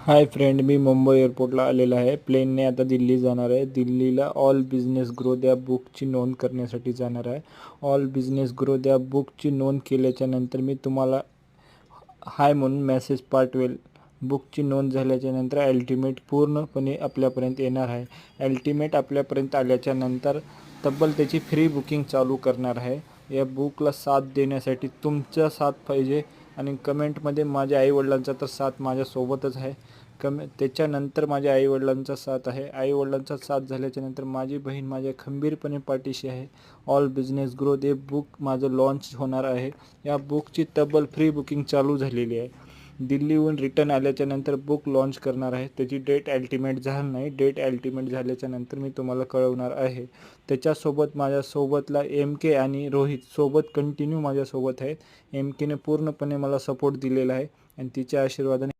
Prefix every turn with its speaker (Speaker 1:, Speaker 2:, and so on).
Speaker 1: Hi friend मी मुंबई एअरपोर्टला आलेला आहे. प्लेनने आता दिल्ली जाणार आहे. दिल्लीला ऑल बिझनेस ग्रोथ या बुकची नोंद करण्यासाठी जाणार आहे. ऑल बिझनेस ग्रोथ या बुकची नोंद केल्याच्यानंतर मी तुम्हाला हाय म्हणून मेसेज पाठवेल. बुकची नोंद झाल्याच्यानंतर अल्टिमेट पूर्णपणे आपल्यापर्यंत येणार आहे. अल्टिमेट आपल्यापर्यंत आल्याच्यानंतर तब्बल त्याची फ्री बुकिंग चालू करणार आहे. या बुकला साथ देण्यासाठी तुमचा साथ पाहिजे. आणि कमेंटमध्ये माझ्या आईवडिलांचा तर साथ माझ्यासोबतच आहे. कमे त्याच्यानंतर माझ्या आईवडिलांचा साथ आहे. आईवडिलांचा साथ झाल्याच्यानंतर माझी बहीण माझ्या खंबीरपणे पाठीशी आहे. ऑल बिझनेस ग्रोथ हे बुक माझं लॉन्च होणार आहे. या बुकची तब्बल फ्री बुकिंग चालू झालेली आहे. दिल्लीहून रिटर्न आल्याच्यानंतर बुक लॉन्च करणार आहे. त्याची डेट अल्टिमेट झाली नाही. डेट अल्टिमेट झाल्याच्यानंतर मी तुम्हाला कळवणार आहे. त्याच्यासोबत माझ्यासोबतला एम के आणि रोहित सोबत कंटिन्यू माझ्यासोबत आहेत. एम केने पूर्णपणे मला सपोर्ट दिलेला आहे. आणि तिच्या आशीर्वादाने